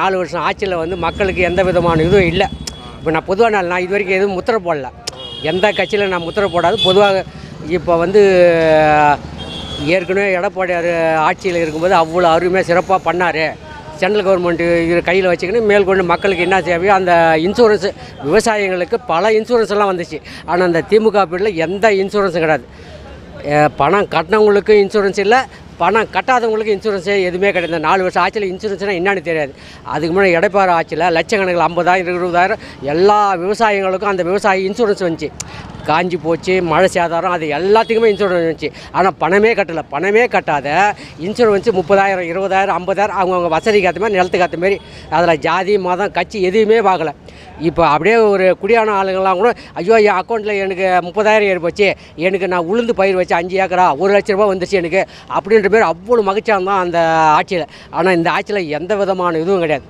நாலு வருஷம் ஆட்சியில் வந்து மக்களுக்கு எந்த விதமான இதுவும் இல்லை. இப்போ நான் பொதுவாக நாள் நான் இது வரைக்கும் எதுவும் முத்திரை போடல. எந்த கட்சியில் நான் முத்திரை போடாது. பொதுவாக இப்போ வந்து ஏற்கனவே எடப்பாடியார் ஆட்சியில் இருக்கும்போது அவ்வளோ அருமையாக சிறப்பாக பண்ணார். சென்ட்ரல் கவர்மெண்ட்டு இது கையில் வச்சுக்கின்னு மேற்கொண்டு மக்களுக்கு என்ன தேவையோ அந்த இன்சூரன்ஸ் விவசாயிகளுக்கு பல இன்சூரன்ஸ் எல்லாம் வந்துச்சு. ஆனால் அந்த திமுக பீரியடில் எந்த இன்சூரன்ஸும் கிடையாது. பணம் கட்டினவங்களுக்கும் இன்சூரன்ஸ் இல்லை பணம் கட்டாதவங்களுக்கு இன்சூரன்ஸே எதுவுமே கிடையாது. நாலு வருஷம் ஆட்சியில் இன்சூரன்ஸ்னால் என்னன்னு தெரியாது. அதுக்கு முன்னாடி எடைப்பாறை ஆட்சியில் லட்சக்கணக்கில் ஐம்பதாயிரம் இருபதாயிரம் எல்லா விவசாயிகளுக்கும் அந்த விவசாயி இன்சூரன்ஸ் வந்துச்சு. காஞ்சி போச்சு மழை சேதாரம் அது எல்லாத்துக்குமே இன்சூரன்ஸ் வந்துச்சு. ஆனால் பணமே கட்டலை. பணமே கட்டாத இன்சூரன்ஸ் முப்பதாயிரம் இருபதாயிரம் ஐம்பதாயிரம் அவங்கவுங்க வசதிக்கு ஏற்ற மாதிரி நிலத்துக்கு ஏற்ற மாதிரி. அதில் ஜாதி மதம் கட்சி எதுவுமே பார்க்கல. இப்போ அப்படியே ஒரு குடியான ஆளுங்கள்லாம் கூட ஐயோ என் அக்கௌண்ட்டில் எனக்கு முப்பதாயிரம் ஏற்பச்சு போச்சு எனக்கு நான் உளுந்து பயிர் வச்சு அஞ்சு ஏக்கரா ஒரு லட்ச ரூபா வந்துச்சு எனக்கு அப்படின்ற பேர் அவ்வளோ மகிழ்ச்சியாக தான் அந்த ஆட்சியில். ஆனால் இந்த ஆட்சியில் எந்த விதமான இதுவும் கிடையாது.